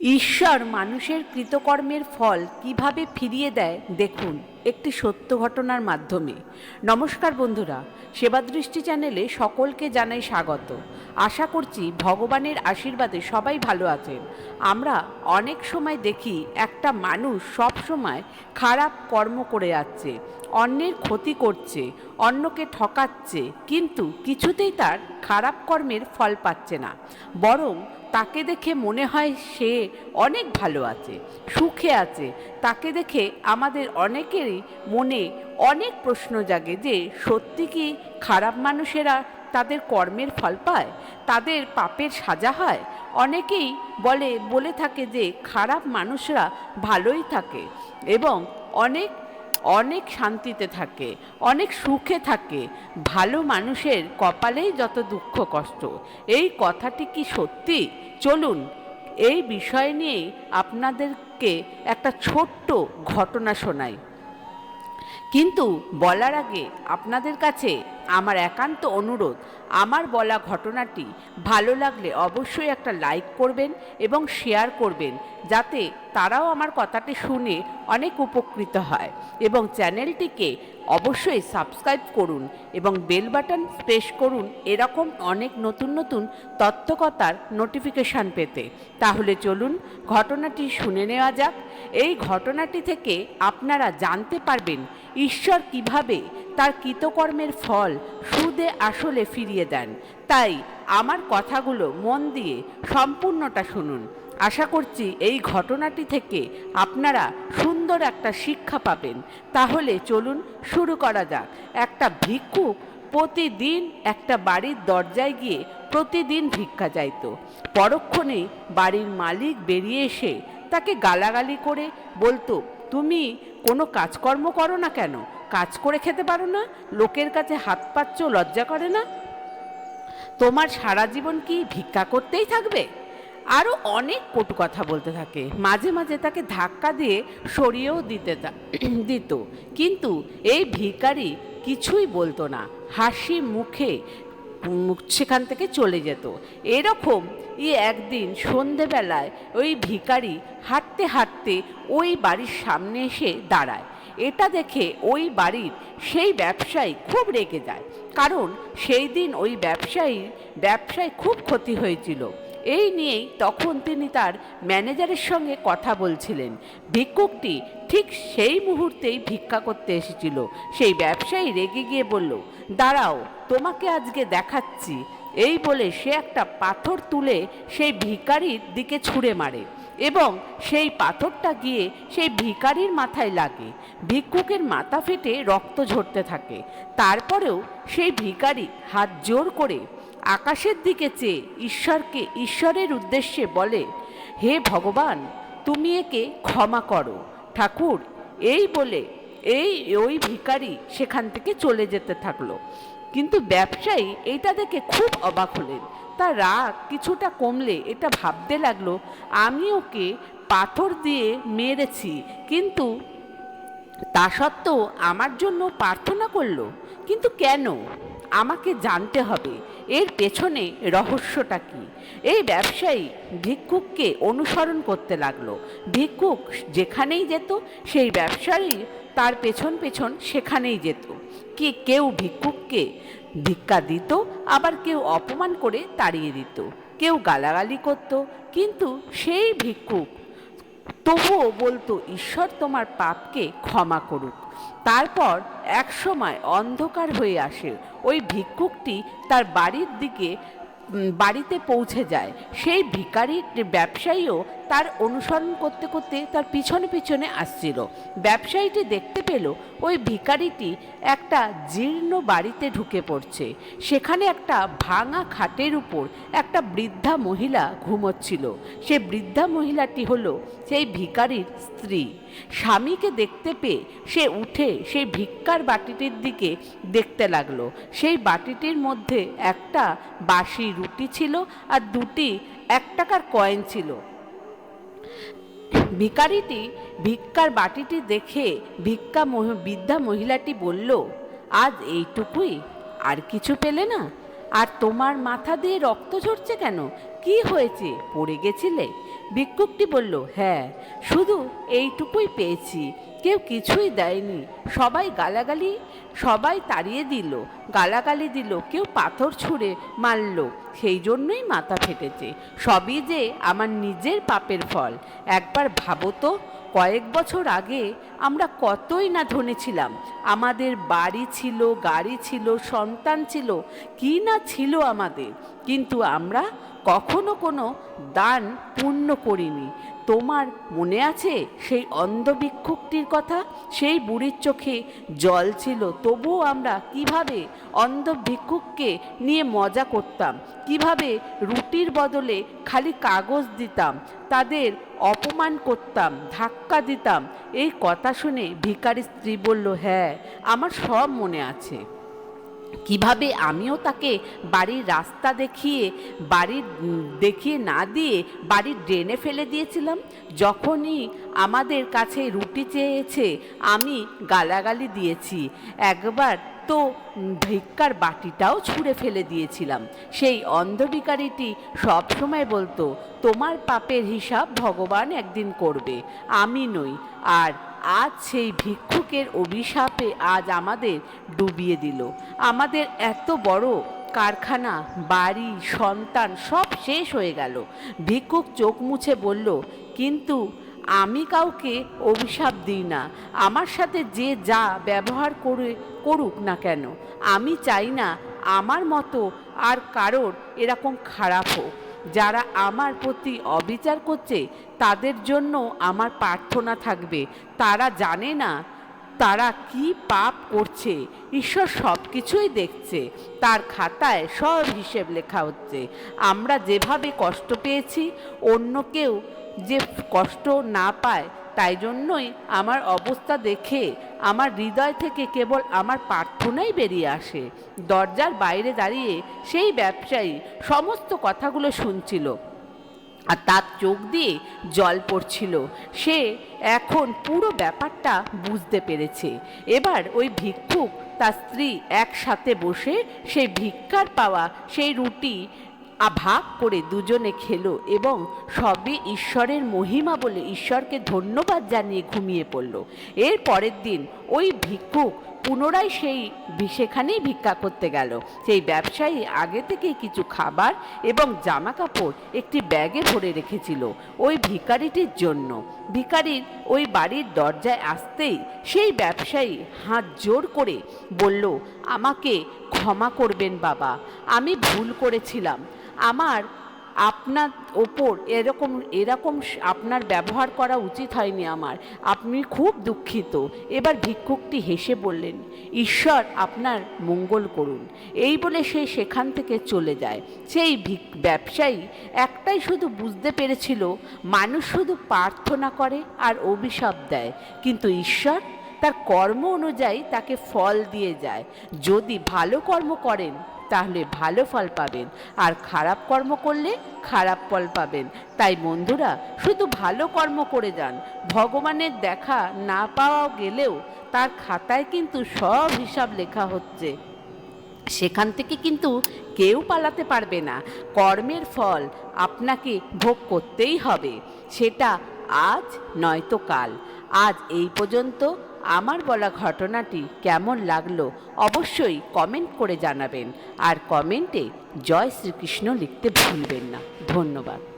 ঈশ্বর মানুষের কৃতকর্মের ফল কীভাবে ফিরিয়ে দেয়, দেখুন একটি সত্য ঘটনার মাধ্যমে। নমস্কার বন্ধুরা, সেবাদৃষ্টি চ্যানেলে সকলকে জানাই স্বাগত। আশা করছি ভগবানের আশীর্বাদে সবাই ভালো আছেন। আমরা অনেক সময় দেখি একটা মানুষ সব সময় খারাপ কর্ম করে যাচ্ছে, অন্যের ক্ষতি করছে, অন্যকে ঠকাচ্ছে, কিন্তু কিছুতেই তার খারাপ কর্মের ফল পাচ্ছে না। বরং তাকে দেখে মনে হয় সে অনেক ভালো আছে, সুখে আছে। তাকে দেখে আমাদের অনেকেরই মনে অনেক প্রশ্ন জাগে যে, সত্যি কি খারাপ মানুষেরা তাদের কর্মের ফল পায়? তাদের পাপের সাজা হয়? অনেকেই বলে বলে থাকে যে, খারাপ মানুষরা ভালোই থাকে এবং অনেক অনেক শান্তিতে থাকে, অনেক সুখে থাকে। ভালো মানুষের কপালেই যত দুঃখ কষ্ট। এই কথাটি কি সত্যি? চলুন, এই বিষয় নিয়ে আপনাদেরকে একটা ছোট্ট ঘটনা শোনাই। কিন্তু বলার আগে আপনাদের কাছে আমার একান্ত অনুরোধ, আমার বলা ঘটনাটি ভালো লাগলে অবশ্যই একটা লাইক করবেন এবং শেয়ার করবেন, যাতে তারাও আমার কথাটি শুনে অনেক উপকৃত হয়। এবং চ্যানেলটিকে অবশ্যই সাবস্ক্রাইব করুন এবং বেল বাটন প্রেস করুন এরকম অনেক নতুন নতুন তত্ত্বকতার নোটিফিকেশান পেতে। তাহলে চলুন ঘটনাটি শুনে নেওয়া যাক। এই ঘটনাটি থেকে আপনারা জানতে পারবেন ঈশ্বর কীভাবে তার কৃতকর্মের ফল সুদে আসলে ফিরিয়ে দেন। তাই আমার কথাগুলো মন দিয়ে সম্পূর্ণটা শুনুন। আশা করছি এই ঘটনাটি থেকে আপনারা সুন্দর একটা শিক্ষা পাবেন। তাহলে চলুন শুরু করা যাক। একটা ভিক্ষুক প্রতিদিন একটা বাড়ির দরজায় গিয়ে প্রতিদিন ভিক্ষা যাইত পরক্ষণেই বাড়ির মালিক বেরিয়ে এসে তাকে গালাগালি করে বলতো তুমি কোনো কাজকর্ম করো না কেন? কাজ করে খেতে পারো না? লোকের কাছে হাত পাচ্ছ, লজ্জা করে না? তোমার সারা জীবন কি ভিক্ষা করতেই থাকবে? আরও অনেক কটু কথা বলতে থাকে। মাঝে মাঝে তাকে ধাক্কা দিয়ে সরিয়েও দিতে দিত। কিন্তু এই ভিখারি কিছুই বলতো না। হাসি মুখে সেখান থেকে চলে যেত। এরকম ই একদিন সন্ধেবেলায় ওই ভিকারি হাঁটতে হাঁটতে ওই বাড়ির সামনে এসে দাঁড়ায়। এটা দেখে ওই বাড়ির সেই ব্যবসায়ী খুব রেগে যায়। কারণ সেই দিন ওই ব্যবসায়ীর ব্যবসায় খুব ক্ষতি হয়েছিল। এই নিয়েই তখন তিনি তার ম্যানেজারের সঙ্গে কথা বলছিলেন। ভিক্ষুকটি ঠিক সেই মুহূর্তেই ভিক্ষা করতে এসেছিল। সেই ব্যবসায়ী রেগে গিয়ে বলল, দাঁড়াও, তোমাকে আজকে দেখাচ্ছি। এই বলে সে একটা পাথর তুলে সেই ভিকারির দিকে ছুঁড়ে মারে এবং সেই পাথরটা গিয়ে সেই ভিকারির মাথায় লাগে। ভিক্ষুকের মাথা ফেটে রক্ত ঝরতে থাকে। তারপরেও সেই ভিকারি হাত জোর করে আকাশের দিকে চেয়ে ঈশ্বরকে, ঈশ্বরের উদ্দেশ্যে বলে, হে ভগবান, তুমি একে ক্ষমা করো। ঠাকুর, এই বলে, এই, ওই ভিখারি সেখান থেকে চলে যেতে থাকল। কিন্তু ব্যবসায়ী এইটা দেখে খুব অবাক হলেন। তার রাগ কিছুটা কমলে এটা ভাবতে লাগল, আমি ওকে পাথর দিয়ে মেরেছি, কিন্তু তা সত্ত্বেও আমার জন্য প্রার্থনা করল। কিন্তু কেন? আমাকে জানতে হবে, এর পেছনে রহস্যটা কি? এই ব্যবসায়ী ভিক্ষুককে অনুসরণ করতে লাগল। ভিক্ষুক যেখানেই যেত, সেই ব্যবসায়ী তার পেছন পেছন সেখানেই যেত। কি কেউ ভিক্ষুককে ভিক্ষা দিত, আবার কেউ অপমান করে তাড়িয়ে দিত। কেউ গালাগালি করত, কিন্তু সেই ভিক্ষুক তবুও বলতো, ঈশ্বর তোমার পাপকে ক্ষমা করুক। তারপর এক সময় অন্ধকার হয়ে আসে। ওই ভিক্ষুকটি তার বাড়ির দিকে বাড়িতে পৌঁছে যায়। সেই ভিকারির ব্যবসায়ীও তার অনুসরণ করতে করতে তার পিছনে পিছনে আসছিল। ব্যবসায়ীটি দেখতে পেল ওই ভিকারিটি একটা জীর্ণ বাড়িতে ঢুকে পড়ছে। সেখানে একটা ভাঙা খাটের উপর একটা বৃদ্ধা মহিলা ঘুমোচ্ছিল। সে বৃদ্ধা মহিলাটি হলো সেই ভিকারির স্ত্রী। স্বামীকে দেখতে পেয়ে সে উঠে সেই ভিক্ষার বাটিটির দিকে দেখতে লাগল। সেই বাটিটির মধ্যে একটা বাসি রুটি ছিল আর দুটি এক টাকার কয়েন ছিল। ভিকারিটি ভিক্ষার বাটিটি দেখে ভিক্ষা বিদ্যা মহিলাটি বলল, আজ এইটুকুই, আর কিছু পেলে না? আর তোমার মাথা দিয়ে রক্ত ঝরছে কেন? কি হয়েছে? পড়ে গেছিলে? ভিক্ষুকটি বলল হ্যাঁ শুধু এইটুকুই পেয়েছি। কেউ কিছুই দেয়নি। সবাই গালাগালি, সবাই তাড়িয়ে দিল। গালাগালি দিল, কেউ পাথর ছুঁড়ে মারল। সেই জন্যই মাথা ফেটেছে। সবই যে আমার নিজের পাপের ফল। একবার ভাবো তো, কয়েক বছর আগে আমরা কতই না ধনে ছিলাম। আমাদের বাড়ি ছিল, গাড়ি ছিল, সন্তান ছিল, কি না ছিল আমাদের। কিন্তু আমরা কখনো কোনো দান পূর্ণ করিনি। তোমার মনে আছে সেই অন্ধ ভিক্ষুকটির কথা? সেই বুড়ির চোখে জল ছিল। তবুও আমরা কীভাবে অন্ধ ভিক্ষুককে নিয়ে মজা করতাম? কীভাবে রুটির বদলে খালি কাগজ দিতাম? তাদের অপমান করতাম, ধাক্কা দিতাম। এই কথা শুনে ভিখারি স্ত্রী বলল হ্যাঁ আমার সব মনে আছে। কীভাবে আমিও তাকে বাড়ির রাস্তা দেখিয়ে, বাড়ির দেখিয়ে না দিয়ে বাড়ির ড্রেনে ফেলে দিয়েছিলাম? যখনই আমাদের কাছে রুটি চেয়েছে, আমি গালাগালি দিয়েছি। একবার তো ভিক্ষার বাটিটাও ছুঁড়ে ফেলে দিয়েছিলাম। সেই অন্ধবিকারীটি সবসময় বলতো, তোমার পাপের হিসাব ভগবান একদিন করবে, আমি নই। আর আজ সেই ভিক্ষুকের অভিশাপে আজ আমাদের ডুবিয়ে দিল। আমাদের এত বড় কারখানা, বাড়ি, সন্তান সব শেষ হয়ে গেল। ভিক্ষুক চোখ মুছে বলল, কিন্তু আমি কাউকে অভিশাপ দিই না। আমার সাথে যে যা ব্যবহার করে করুক না কেন। আমি চাই না আমার মতো আর কারোর এরকম খারাপ হোক। যারা আমার প্রতি অবিচার করছে, তাদের জন্য আমার প্রার্থনা থাকবে। তারা জানে না তারা কি পাপ করছে। ঈশ্বর সব কিছুই দেখছে। তার খাতায় সব হিসেব লেখা হচ্ছে। আমরা যেভাবে কষ্ট পেয়েছি, অন্য কেউ যে কষ্ট না পায় তাই জন্যই আমার অবস্থা দেখে আমার হৃদয় থেকে কেবল আমার প্রার্থনাই বেরিয়ে আসে। দরজার বাইরে দাঁড়িয়ে সেই ব্যবসায়ী সমস্ত কথাগুলো শুনছিল আর তার চোখ দিয়ে জল পড়ছিল। সে এখন পুরো ব্যাপারটা বুঝতে পেরেছে। এবার ওই ভিক্ষুক তার স্ত্রী একসাথে বসে সেই ভিক্ষার পাওয়া সেই রুটি ভাগ করে দুজনে খেলো এবং সবই ঈশ্বরের মহিমা বলে ঈশ্বরকে ধন্যবাদ জানিয়ে ঘুমিয়ে পড়ল। এর পরের দিন ওই ভিক্ষুক পুনরায় সেই সেখানেই ভিক্ষা করতে গেল। সেই ব্যবসায়ী আগে থেকেই কিছু খাবার এবং জামা কাপড় একটি ব্যাগে ভরে রেখেছিল ওই ভিকারিটির জন্য। ভিখারির ওই বাড়ির দরজায় আসতেই সেই ব্যবসায়ী হাত জোর করে বলল, আমাকে ক্ষমা করবেন বাবা, আমি ভুল করেছিলাম। আমার আপনার ওপর এরকম এরকম আপনার ব্যবহার করা উচিত হয়নি আমার। আপনি খুব দুঃখিত। এবার ভিক্ষুকটি হেসে বললেন, ঈশ্বর আপনার মঙ্গল করুন। এই বলে সে সেখান থেকে চলে যায়। সেই ব্যবসায়ী একটাই শুধু বুঝতে পেরেছিল, মানুষ শুধু প্রার্থনা করে আর অভিশাপ দেয়। কিন্তু ঈশ্বর তার কর্ম অনুযায়ী তাকে ফল দিয়ে যায়। যদি ভালো কর্ম করেন তাহলে ভালো ফল পাবেন। আর খারাপ কর্ম করলে খারাপ ফল পাবেন। তাই বন্ধুরা, শুধু ভালো কর্ম করে যান। ভগবানের দেখা না পাওয়া গেলেও তার খাতায় কিন্তু সব হিসাব লেখা হচ্ছে। সেখান থেকে কিন্তু কেউ পালাতে পারবে না। কর্মের ফল আপনাকে ভোগ করতেই হবে। সেটা আজ নয়তো কাল। আজ এই পর্যন্ত আমার বলা ঘটনাটি কেমন লাগল অবশ্যই কমেন্ট করে জানাবেন। আর কমেন্টে জয় শ্রীকৃষ্ণ লিখতে ভুলবেন না। ধন্যবাদ।